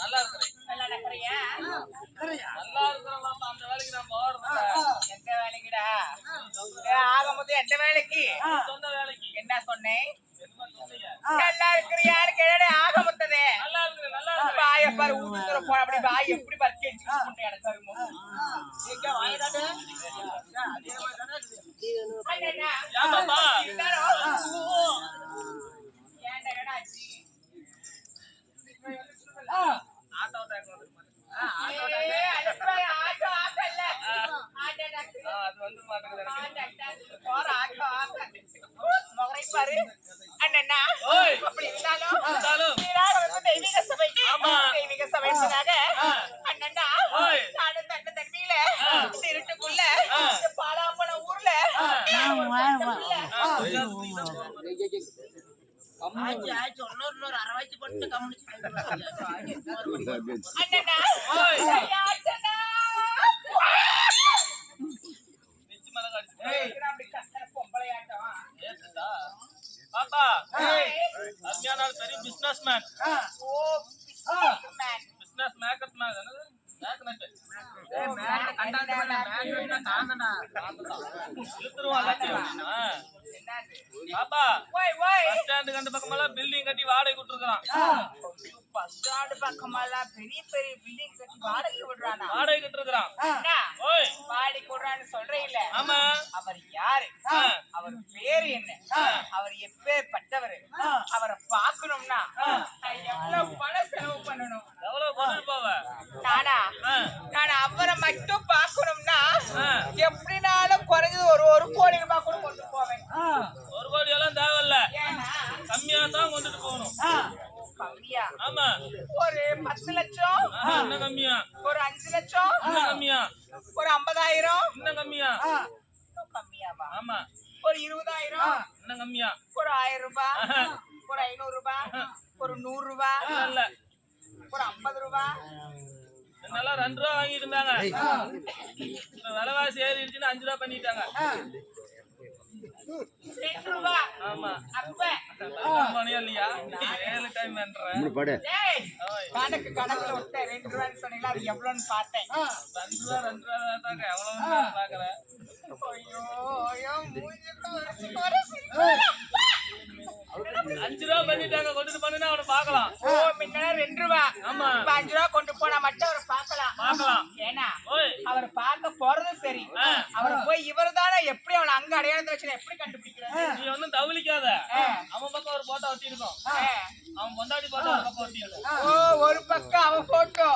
நல்லா இருக்கிறேன். நல்லா இருக்கிறியா நல்லா இருக்கிறோம் அந்த வேலைக்கு நான் போறது எந்த வேலைக்குடா? ஏ, ஆகமொத்தம் எந்த வேலைக்கு? சொந்த வேலைக்கு. என்ன சொன்னேன்? நல்லா இருக்கிறியான்னு கேட்டே ஆகமொத்ததே நல்லா இருக்கிறேன் நல்லா இருக்கிறேன். பாரு ஊதுற அப்படி வாய் எப்படி எங்க வாயடாடு அண்ணா ஏமாப்பா இருந்தாலும் ஓய். அப்படி இருந்தாலும் வந்து தெய்வீக சபை. தெய்வீக. அண்ணன்னா, ஓய். நானும் தண்ணியில, ஆ. இந்த இருட்டுக்குள்ள, ஆ. இந்த பாலாம்பழம் ஊர்ல, நான் ஒரு கஷ்டப்புள்ள. அண்ணன்னா, ஓய். பெரிய பிசினஸ் மேன் ஓ. பிசினஸ் மேன் இழுத்துருவான் எல்லாத்தையும் ஆ. என்னது? பாப்பா. பஸ் ஸ்டாண்டு கண்ட பக்கமெல்லாம் பில்டிங் கட்டி வாடகை கொடுத்துருக்கான் பஸ். ஸ்டாண்டு பக்கமெல்லாம் பெரிய பெரிய பில்டிங் கட்டி வாடகை விடுறானா? வாடகை கட்டுருக்கான் என்ன? ஓய். வாடகை விடுறான்னு ஆமா. அவர் யாரு. அவர் பேரு என்ன? அவர் எப்பேற்பட்டவர்? அவரை பார்க்கணும்னா நான் எவ்வளவு பணம் செலவு பண்ணணும்? எவ்வளவு நானா. நான் அவரை மட்டும் பார்க்கணும்னா ஆ. ஒரு பத்து லட்சம். இன்னும் கம்மியா? ஒரு அஞ்சு லட்சம். இன்னும் கம்மியா? ஒரு ஐம்பதாயிரம். இன்னும் கம்மியா? இன்னும் கம்மியாவா? ஆமா. ஒரு இருபதாயிரம். இன்னும் கம்மியா? ஒரு ஆயிரம் ரூபாய் ஒரு ஐநூறு ரூபாய் ஒரு நூறு ரூபாய் இல்ல இல்ல. ஒரு ஐம்பது ரூபாய் முன்னெல்லாம் ரெண்டு ரூபா வாங்கிட்டு இருந்தாங்க விலைவாசி ஏறிடுச்சுன்னு அஞ்சு ரூபா பண்ணிட்டாங்க. கணக்கு கணக்குல விட்ட ரெண்டு ரூபான்னு சொன்னீங்களா? அது எவ்வளவுன்னு பார்த்தேன். ரெண்டு ரூபா ரூபா தாங்க ஐயோ ஐயோ. அஞ்சு ரூபா பண்ணிட்டாங்க. கொண்டுட்டு பண்ணுனா அவனை பார்க்கலாம். ஓ ரெண்டு ரூபா. ஆமா. இப்ப அஞ்சு ரூபா கொண்டு போனா மட்டும் அவரை பார்க்கலாம். பார்க்கலாம். ஏன்னா அவரை பார்க்க போறதும் சரி. அவரை போய் இவர் தானே எப்படி அங்க அடையாளத்துல வச்சு எப்படி கண்டுபிடிக்கிறது? நீ தவிலிக்காத. ஆ. அவன் பக்கம் ஒரு போட்டோ ஒட்டி இருக்கும். அவன் பொண்டாட்டி போட்டோ ஒரு பக்கம் ஒட்டி இருக்கும் ஓ ஒரு பக்கம் அவன் போட்டோ